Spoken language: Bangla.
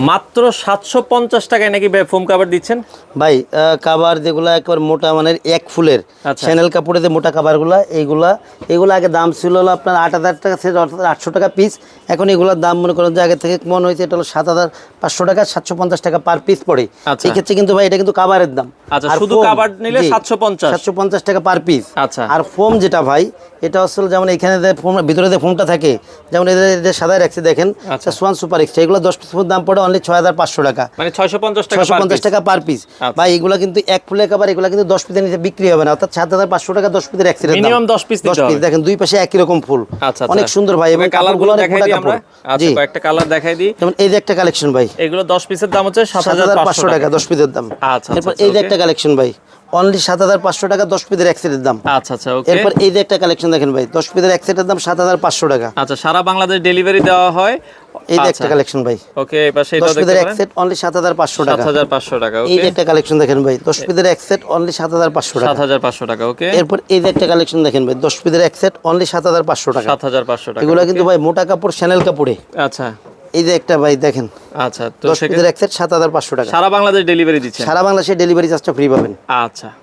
মাত্র সাতশো পঞ্চাশ টাকায় নাকি ফোম কাভার দিচ্ছেন? ভাই কাবার যেগুলো একবার মোটা মানে এক ফুলের আচ্ছা। চ্যানেল কাপড়ে যে মোটা কাবারগুলো এইগুলা এগুলো আগে দাম ছিল হলো আপনার আট হাজার টাকা থেকে আটশো টাকা পিস এখন এগুলোর দাম মনে করেন যে আগে থেকে মনে হয়েছে এটা হলো সাত হাজার পাঁচশো টাকা সাতশো পঞ্চাশ টাকা পার পিস পড়ে। সেক্ষেত্রে কিন্তু ভাই এটা কিন্তু কাবারের দাম। আচ্ছা, শুধু কাভার নিলে 750 সাতশো পঞ্চাশ। টাকা পার পিস আচ্ছা। আর ফোম যেটা ভাই এটা আসলে যেমন এখানে ফোম ভিতরে যে ফোমটা থাকে যেমন এদের এদের সাদা রাখছে দেখেন। আচ্ছা। সোয়ান সুপার এক্সট্রা এগুলো দশ পিস দাম পড়ে অনলি ছয় হাজার পাঁচশো টাকা। মানে ছয়শো পঞ্চাশ পঞ্চাশ টাকা পার পিস আচ্ছা। ভাই এগুলো কিন্তু এক ফুলের কাবার এগুলো কিন্তু দশ পিসের নিচে বিক্রি হবে না। অর্থাৎ সাত হাজার পাঁচশো টাকা দশ পিসের অ্যাক্সিডেন্ট Minimum 10 piece দশ পিস দেখেন দুই পাশে একই রকম ফুল। আচ্ছা অনেক সুন্দর ভাই এবং কালারগুলো অনেক মোটা কাপড়। আচ্ছা জি। একটা কালার দেখাই দিই। যেমন এই যে একটা কালেকশন ভাই। এগুলো দশ পিসের দাম হচ্ছে সাত হাজার পাঁচশো টাকা। দশ পিসের দাম। আচ্ছা, এরপর আচ্ছা, এই যে একটা কালেকশন ভাই। অনলি সাত হাজার পাঁচশো টাকা দশ পিসের এক সেটের দাম। আচ্ছা আচ্ছা ওকে এরপর এই যে একটা কালেকশন দেখেন ভাই দশ পিসের এক সেটের দাম সাত হাজার পাঁচশো টাকা। আচ্ছা সারা বাংলাদেশ ডেলিভারি দেওয়া হয়। এই যে আচ্ছা, একটা কালেকশন ভাই ওকে এবার দশ সেটাও দেখতে পিসের এক সেট অনলি সাত হাজার পাঁচশো টাকা। হাজার পাঁচশো টাকা এই যে একটা কালেকশন দেখেন ভাই দশ পিসের এক সেট অনলি সাত হাজার পাঁচশো সাত টাকা হাজার পাঁচশো টাকা ওকে এরপর এই যে একটা কালেকশন দেখেন ভাই দশ পিসের এক সেট অনলি সাত হাজার পাঁচশো টাকা। সাত হাজার পাঁচশো টাকা এগুলো কিন্তু ভাই মোটা কাপড় শ্যানেল কাপড়ে। আচ্ছা। এই যে একটা ভাই দেখেন আচ্ছা তো সেক্ষেত্রে এক সেট সাত হাজার পাঁচশো টাকা। সারা বাংলাদেশ ডেলিভারি দিচ্ছে সারা বাংলাদেশে ডেলিভারি চার্জটা ফ্রি পাবেন। আচ্ছা।